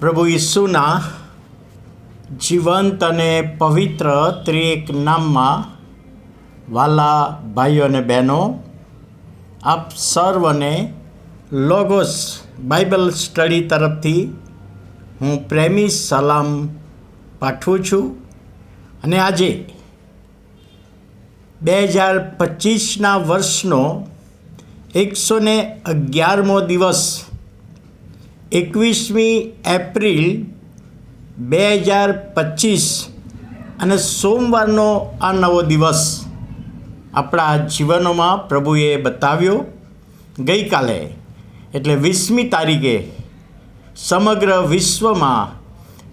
પ્રભુ ઈસુના જીવંત અને પવિત્ર ત્રિએક નામમાં વાલા ભાઈઓ અને બહેનો, આપ સર્વને લોગોસ બાઇબલ સ્ટડી તરફથી હું પ્રેમી સલામ પાઠવું છું. અને આજે બે હજાર પચીસના વર્ષનો એકસો ને અગિયારમો દિવસ એકવીસમી એપ્રિલ બે હજાર પચીસ અને સોમવારનો આ નવો દિવસ આપણા જીવનોમાં પ્રભુએ બતાવ્યો. ગઈકાલે, એટલે વીસમી તારીખે, સમગ્ર વિશ્વમાં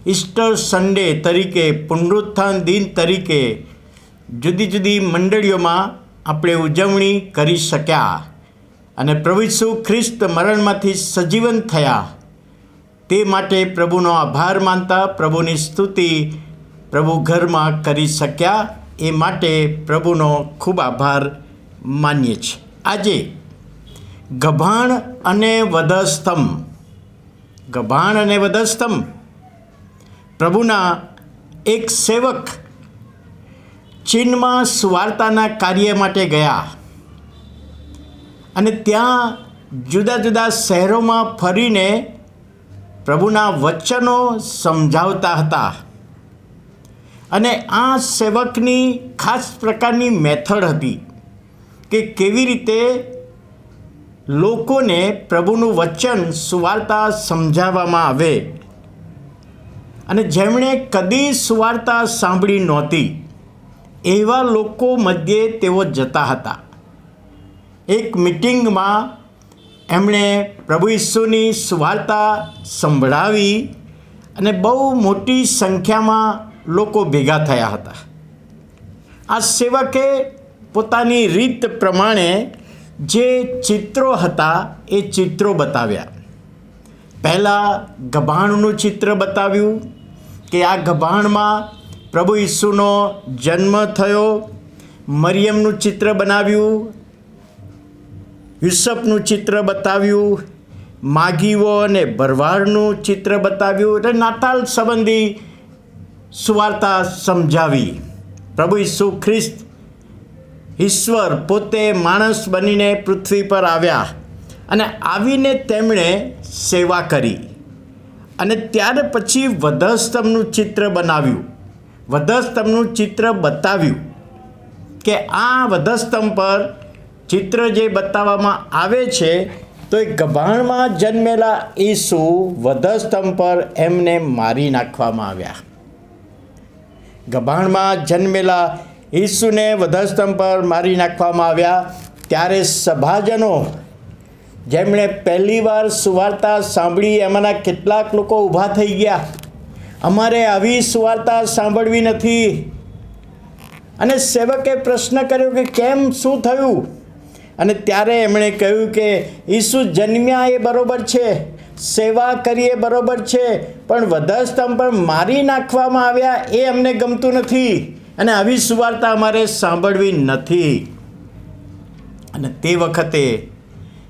ઈસ્ટર સન્ડે તરીકે, પુનરુત્થાન દિન તરીકે જુદી જુદી મંડળીઓમાં આપણે ઉજવણી કરી શક્યા અને પ્રભુ ખ્રિસ્ત મરણમાંથી સજીવન થયા. તે માટે પ્રભુનો આભાર માનતા પ્રભુની સ્તુતિ પ્રભુ ઘરમાં કરી શક્યા. એ માટે પ્રભુનો ખૂબ આભાર માનીએ છીએ. આજે ગભાણ અને વધસ્તંભ ગભાણ અને વધસ્તંભ પ્રભુના એક સેવક ચીનમાં સુવાર્તાના કાર્ય માટે ગયા. અને ત્યાં જુદા જુદા શહેરોમાં ફરીને પ્રભુના વચનો સમજાવતા હતા. અને આ સેવકની ખાસ પ્રકારની મેથડ હતી કે કેવી રીતે લોકોને પ્રભુનું વચન સુવાર્તા સમજાવવામાં આવે. અને જેમણે કદી સુવાર્તા સાંભળી નહોતી, એવા લોકો મધ્યે તેઓ જતા હતા. એક મિટિંગમાં એમણે પ્રભુ ઈસુની સુવાર્તા સંભળાવી અને બહુ મોટી સંખ્યામાં લોકો ભેગા થયા હતા. આ સેવકે પોતાની રીત પ્રમાણે જે ચિત્રો હતા એ ચિત્રો બતાવ્યા. પહેલાં ગભાણનું ચિત્ર બતાવ્યું કે આ ગભાણમાં પ્રભુ ઈસુનો જન્મ થયો, મરિયમનું ચિત્ર બનાવ્યું યુસફનું ચિત્ર બતાવ્યું માગીઓ અને ભરવાડનું ચિત્ર બતાવ્યું એટલે નાતાલ સંબંધી સુવાર્તા સમજાવી. પ્રભુ ઈસુ ખ્રિસ્ત, ઈશ્વર પોતે માણસ બનીને પૃથ્વી પર આવ્યા અને આવીને તેમણે સેવા કરી. અને ત્યાર પછી વધસ્તંભનું ચિત્ર બનાવ્યું. વધસ્તંભનું ચિત્ર બતાવ્યું કે આ વધસ્તંભ પર ચિત્ર જે બતાવવામાં આવે છે, તો એ ગભાણમાં જન્મેલા ઈસુ વધસ્તંભ પર એમને મારી નાખવામાં આવ્યા. ગભાણમાં જન્મેલા ઈસુને વધસ્તંભ પર મારી નાખવામાં આવ્યા, ત્યારે સભાજનો, જેમણે પહેલીવાર સુવાર્તા સાંભળી, એમાંના કેટલાક લોકો ઊભા થઈ ગયા. અમારે આવી સુવાર્તા સાંભળવી નથી. અને સેવકે પ્રશ્ન કર્યો કે કેમ શું થયું? અને ત્યારે એમણે કહ્યું કે ઈસુ જન્મ્યા એ બરોબર છે, સેવા કરીએ બરોબર છે, પણ વધસ્તંભ પર મારી નાખવામાં આવ્યા એ અમને ગમતું નથી. અને આવી સુવાર્તા અમારે સાંભળવી નથી. અને તે વખતે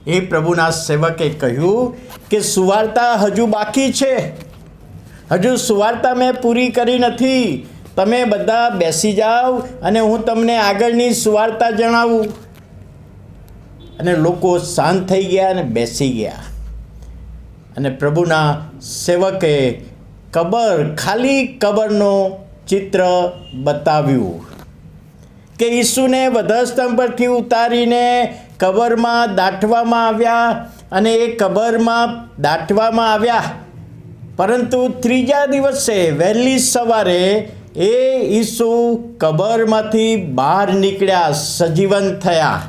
એ પ્રભુના સેવકે કહ્યું કે, સુવાર્તા હજુ બાકી છે. હજુ સુવાર્તા મેં પૂરી કરી નથી. તમે બધા બેસી જાઓ અને હું તમને આગળની સુવાર્તા જણાવું. અને લોકો શાંત થઈ ગયા અને બેસી ગયા. અને પ્રભુના સેવકે કબર, ખાલી કબરનો ચિત્ર બતાવ્યું કે ઈસુને વધસ્તંભ પરથી ઉતારીને કબરમાં દાટવામાં આવ્યા અને એ કબરમાં દાટવામાં આવ્યા. પરંતુ ત્રીજા દિવસે વહેલી સવારે એ ઈસુ કબરમાંથી બહાર નીકળ્યા, સજીવન થયા.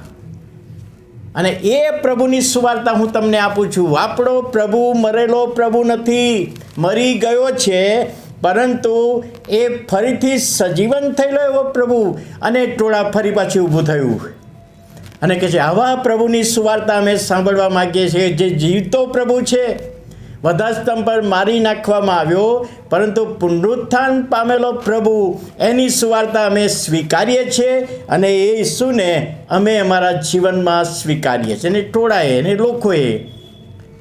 અને એ પ્રભુની સુવાર્તા હું તમને આપું છું. આપણો પ્રભુ મરેલો પ્રભુ નથી, મરી ગયો છે, પરંતુ એ ફરીથી સજીવન થયેલો એવો પ્રભુ અને ટોળા ફરી પાછી ઊભું થયું. અને કે છે, આવા પ્રભુની સુવાર્તા અમે સાંભળવા માગીએ છીએ, જે જીવતો પ્રભુ છે વધાસ્તંભ પર મારી નાખવામાં આવ્યો, પરંતુ પુનરુત્થાન પામેલો પ્રભુ એની સુવાર્તા અમે સ્વીકારીએ છીએ અને એ ઈસુને અમે અમારા જીવનમાં સ્વીકારીએ છીએ. અને ટોળાએ અને લોકોએ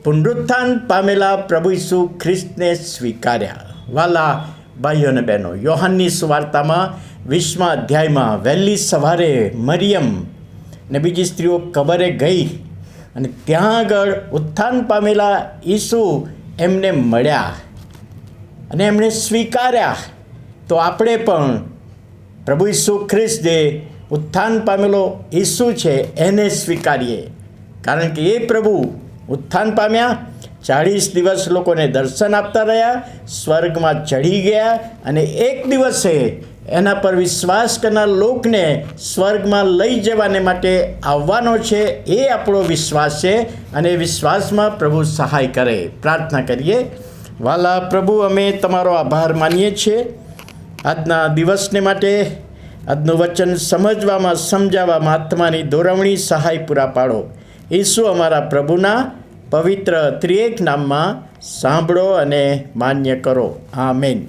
પુનરુત્થાન પામેલા પ્રભુ ઈસુ ખ્રિસ્તને સ્વીકાર્યા. વાલા ભાઈઓ અને બહેનો, યોહાનની સુવાર્તામાં વીસમા અધ્યાયમાં વહેલી સવારે મરિયમ ને બીજી સ્ત્રીઓ કબરે ગઈ અને ત્યાં આગળ ઉત્થાન પામેલા ઈસુ એમને મળ્યા અને એમણે સ્વીકાર્યા. તો આપણે પણ પ્રભુ ઈસુ ખ્રિસ્ત જે ઉત્થાન પામેલો ઈસુ છે એને સ્વીકારીએ. કારણ કે એ પ્રભુ ઉત્થાન પામ્યા, ચાળીસ દિવસ લોકોને દર્શન આપતા રહ્યા, સ્વર્ગમાં ચઢી ગયા અને એક દિવસે એના પર વિશ્વાસ કરનાર લોકને સ્વર્ગમાં લઈ જવાને માટે આવવાનો છે એ આપણો વિશ્વાસ છે અને વિશ્વાસમાં પ્રભુ સહાય કરે. પ્રાર્થના કરીએ. વાલા પ્રભુ, અમે તમારો આભાર માનીએ છીએ. આજના દિવસને માટે આજનું વચન સમજવામાં, સમજાવવામાં, આત્માની દોરવણી સહાય પૂરા પાડો. ઈસુ અમારા પ્રભુના પવિત્ર ત્રિએક નામમાં સાંભળો અને માન્ય કરો. આમેન.